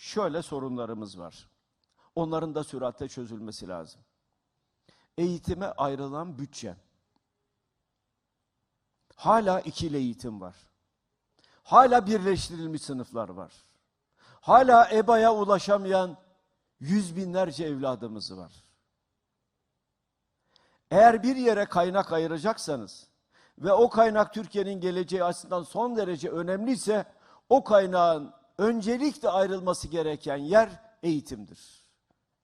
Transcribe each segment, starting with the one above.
şöyle sorunlarımız var. Onların da süratle çözülmesi lazım. Eğitime ayrılan bütçe. Hala ikili eğitim var. Hala birleştirilmiş sınıflar var. Hala EBA'ya ulaşamayan yüz binlerce evladımız var. Eğer bir yere kaynak ayıracaksanız ve o kaynak Türkiye'nin geleceği açısından son derece önemliyse o kaynağın öncelikle ayrılması gereken yer eğitimdir.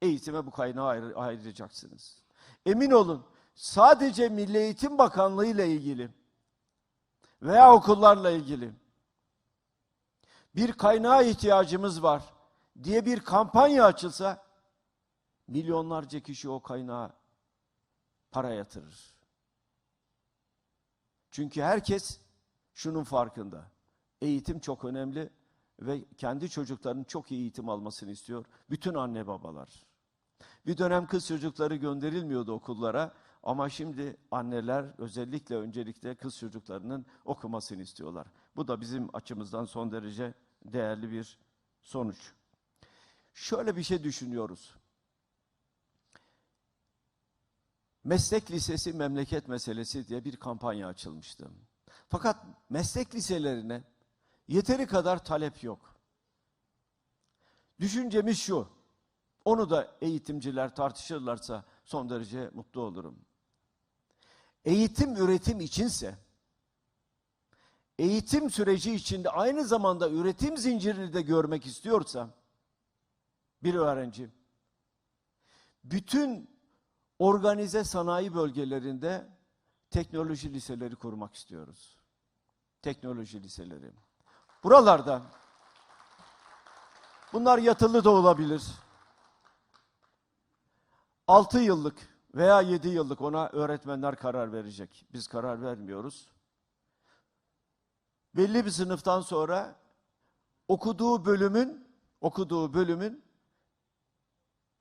Eğitime bu kaynağı ayır, ayıracaksınız. Emin olun sadece Milli Eğitim Bakanlığı ile ilgili veya okullarla ilgili bir kaynağa ihtiyacımız var diye bir kampanya açılsa milyonlarca kişi o kaynağa para yatırır. Çünkü herkes şunun farkında. Eğitim çok önemli ve kendi çocuklarının çok iyi eğitim almasını istiyor. Bütün anne babalar. Bir dönem kız çocukları gönderilmiyordu okullara ama şimdi anneler özellikle öncelikle kız çocuklarının okumasını istiyorlar. Bu da bizim açımızdan son derece değerli bir sonuç. Şöyle bir şey düşünüyoruz. Meslek lisesi memleket meselesi diye bir kampanya açılmıştı. Fakat meslek liselerine yeteri kadar talep yok. Düşüncemiz şu, onu da eğitimciler tartışırlarsa son derece mutlu olurum. Eğitim üretim içinse, eğitim süreci içinde aynı zamanda üretim zincirini de görmek istiyorsa, bir öğrenci, bütün organize sanayi bölgelerinde teknoloji liseleri kurmak istiyoruz. Teknoloji liseleri. Buralarda bunlar yatılı da olabilir. 6 yıllık veya 7 yıllık ona öğretmenler karar verecek. Biz karar vermiyoruz. Belli bir sınıftan sonra okuduğu bölümün okuduğu bölümün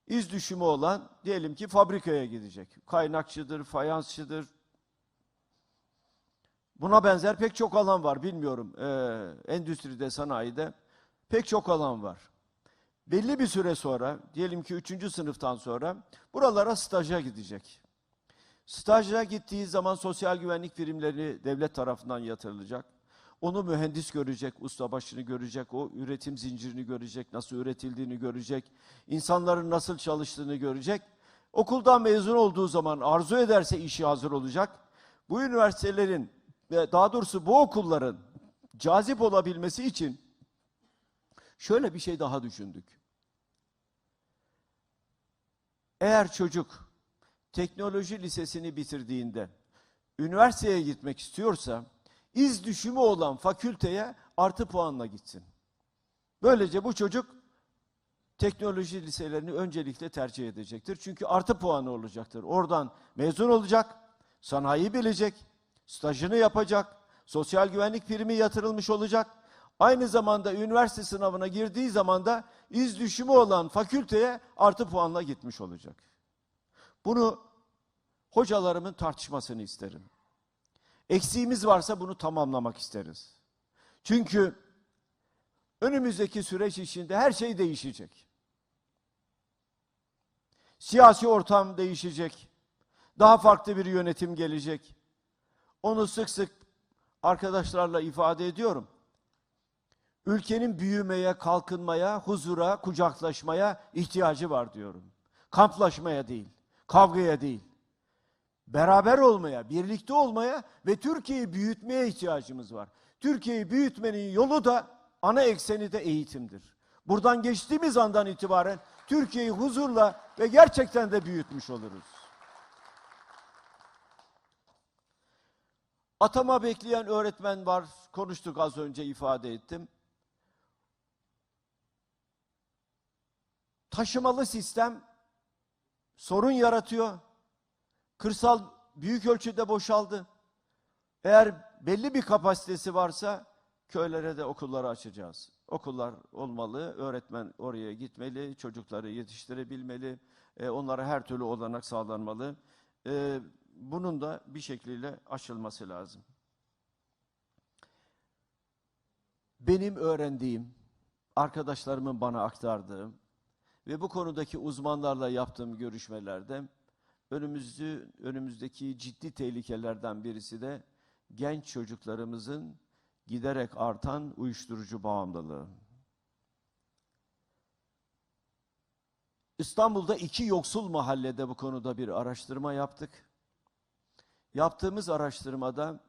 iz düşümü olan diyelim ki fabrikaya gidecek. Kaynakçıdır, fayansçıdır. Buna benzer pek çok alan var bilmiyorum. Ee, endüstride, sanayide pek çok alan var. Belli bir süre sonra, diyelim ki üçüncü sınıftan sonra buralara staja gidecek. Staja gittiği zaman sosyal güvenlik primleri devlet tarafından yatırılacak. Onu mühendis görecek, ustabaşını görecek, o üretim zincirini görecek, nasıl üretildiğini görecek, insanların nasıl çalıştığını görecek. Okuldan mezun olduğu zaman arzu ederse işi hazır olacak. Bu üniversitelerin, daha doğrusu bu okulların cazip olabilmesi için şöyle bir şey daha düşündük. Eğer çocuk teknoloji lisesini bitirdiğinde üniversiteye gitmek istiyorsa, iz düşümü olan fakülteye artı puanla gitsin. Böylece bu çocuk teknoloji liselerini öncelikle tercih edecektir. Çünkü artı puanı olacaktır. Oradan mezun olacak, sanayi bilecek, stajını yapacak, sosyal güvenlik primi yatırılmış olacak. Aynı zamanda üniversite sınavına girdiği zaman da iz düşümü olan fakülteye artı puanla gitmiş olacak. Bunu hocalarımın tartışmasını isterim. Eksiğimiz varsa bunu tamamlamak isteriz. Çünkü önümüzdeki süreç içinde her şey değişecek. Siyasi ortam değişecek. Daha farklı bir yönetim gelecek. Onu sık sık arkadaşlarla ifade ediyorum. Ülkenin büyümeye, kalkınmaya, huzura, kucaklaşmaya ihtiyacı var diyorum. Kamplaşmaya değil, kavgaya değil beraber olmaya, birlikte olmaya ve Türkiye'yi büyütmeye ihtiyacımız var. Türkiye'yi büyütmenin yolu da ana ekseni de eğitimdir. Buradan geçtiğimiz andan itibaren Türkiye'yi huzurla ve gerçekten de büyütmüş oluruz. Atama bekleyen öğretmen var. Konuştuk az önce ifade ettim. Taşımalı sistem sorun yaratıyor. Kırsal büyük ölçüde boşaldı. Eğer belli bir kapasitesi varsa köylere de okulları açacağız. Okullar olmalı, öğretmen oraya gitmeli, çocukları yetiştirebilmeli, e, onlara her türlü olanak sağlanmalı. E, bunun da bir şekliyle aşılması lazım. Benim öğrendiğim, arkadaşlarımın bana aktardığı ve bu konudaki uzmanlarla yaptığım görüşmelerde önümüzü, önümüzdeki ciddi tehlikelerden birisi de genç çocuklarımızın giderek artan uyuşturucu bağımlılığı. İstanbul'da iki yoksul mahallede bu konuda bir araştırma yaptık. Yaptığımız araştırmada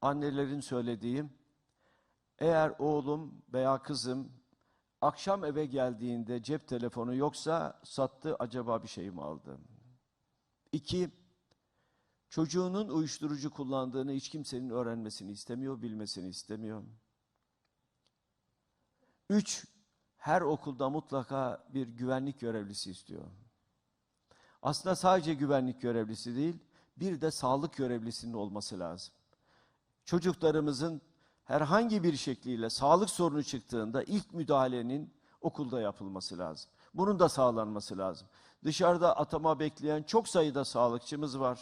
annelerin söylediği, eğer oğlum veya kızım akşam eve geldiğinde cep telefonu yoksa sattı acaba bir şey mi aldı? İki, çocuğunun uyuşturucu kullandığını hiç kimsenin öğrenmesini istemiyor, bilmesini istemiyor. Üç, her okulda mutlaka bir güvenlik görevlisi istiyor. Aslında sadece güvenlik görevlisi değil, bir de sağlık görevlisinin olması lazım. Çocuklarımızın herhangi bir şekliyle sağlık sorunu çıktığında ilk müdahalenin okulda yapılması lazım. Bunun da sağlanması lazım. Dışarıda atama bekleyen çok sayıda sağlıkçımız var.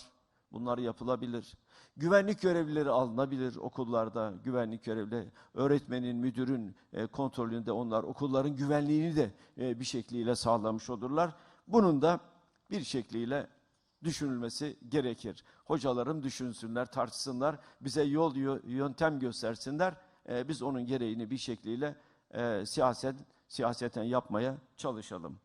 Bunlar yapılabilir. Güvenlik görevlileri alınabilir okullarda. Güvenlik görevlileri, öğretmenin, müdürün e, kontrolünde onlar okulların güvenliğini de e, bir şekliyle sağlamış olurlar. Bunun da bir şekliyle düşünülmesi gerekir. Hocalarım düşünsünler, tartışsınlar, bize yol yöntem göstersinler. E, biz onun gereğini bir şekliyle e, siyaset siyaseten yapmaya çalışalım.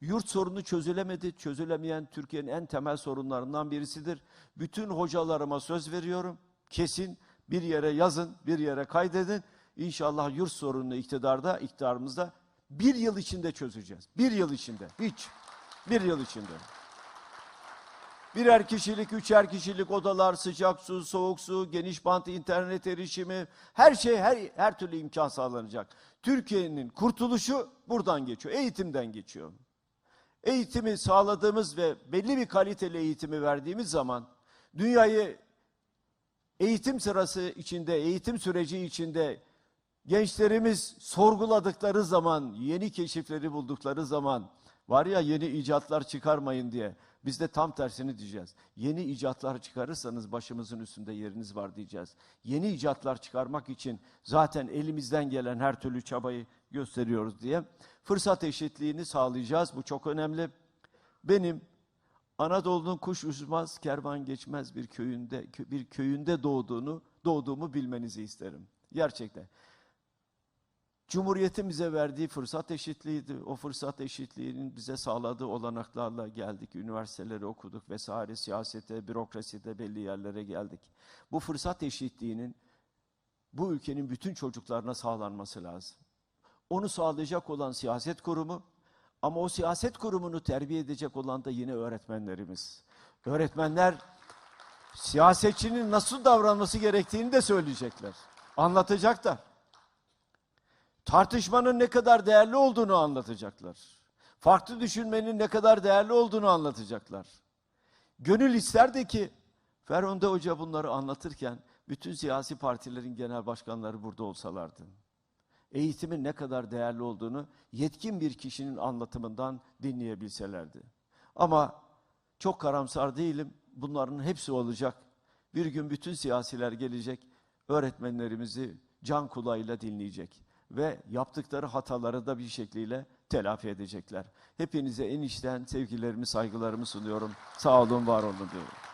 Yurt sorunu çözülemedi. Çözülemeyen Türkiye'nin en temel sorunlarından birisidir. Bütün hocalarıma söz veriyorum. Kesin bir yere yazın, bir yere kaydedin. İnşallah yurt sorununu iktidarda, iktidarımızda bir yıl içinde çözeceğiz. Bir yıl içinde. Hiç. Bir yıl içinde. Birer kişilik, üçer kişilik odalar, sıcak su, soğuk su, geniş bant internet erişimi, her şey, her, her türlü imkan sağlanacak. Türkiye'nin kurtuluşu buradan geçiyor, eğitimden geçiyor. Eğitimi sağladığımız ve belli bir kaliteli eğitimi verdiğimiz zaman, dünyayı eğitim sırası içinde, eğitim süreci içinde gençlerimiz sorguladıkları zaman, yeni keşifleri buldukları zaman, var ya yeni icatlar çıkarmayın diye, biz de tam tersini diyeceğiz. Yeni icatlar çıkarırsanız başımızın üstünde yeriniz var diyeceğiz. Yeni icatlar çıkarmak için zaten elimizden gelen her türlü çabayı gösteriyoruz diye fırsat eşitliğini sağlayacağız. Bu çok önemli. Benim Anadolu'nun kuş uçmaz, kervan geçmez bir köyünde bir köyünde doğduğunu, doğduğumu bilmenizi isterim. Gerçekten. Cumhuriyetin bize verdiği fırsat eşitliğiydi. O fırsat eşitliğinin bize sağladığı olanaklarla geldik. Üniversiteleri okuduk vesaire, siyasete, bürokraside belli yerlere geldik. Bu fırsat eşitliğinin bu ülkenin bütün çocuklarına sağlanması lazım. Onu sağlayacak olan siyaset kurumu ama o siyaset kurumunu terbiye edecek olan da yine öğretmenlerimiz. Öğretmenler siyasetçinin nasıl davranması gerektiğini de söyleyecekler. Anlatacaklar tartışmanın ne kadar değerli olduğunu anlatacaklar. Farklı düşünmenin ne kadar değerli olduğunu anlatacaklar. Gönül isterdi ki Ferhunde Hoca bunları anlatırken bütün siyasi partilerin genel başkanları burada olsalardı. Eğitimin ne kadar değerli olduğunu yetkin bir kişinin anlatımından dinleyebilselerdi. Ama çok karamsar değilim. Bunların hepsi olacak. Bir gün bütün siyasiler gelecek. Öğretmenlerimizi can kulağıyla dinleyecek ve yaptıkları hataları da bir şekliyle telafi edecekler. Hepinize en içten sevgilerimi, saygılarımı sunuyorum. Sağ olun, var olun diyorum.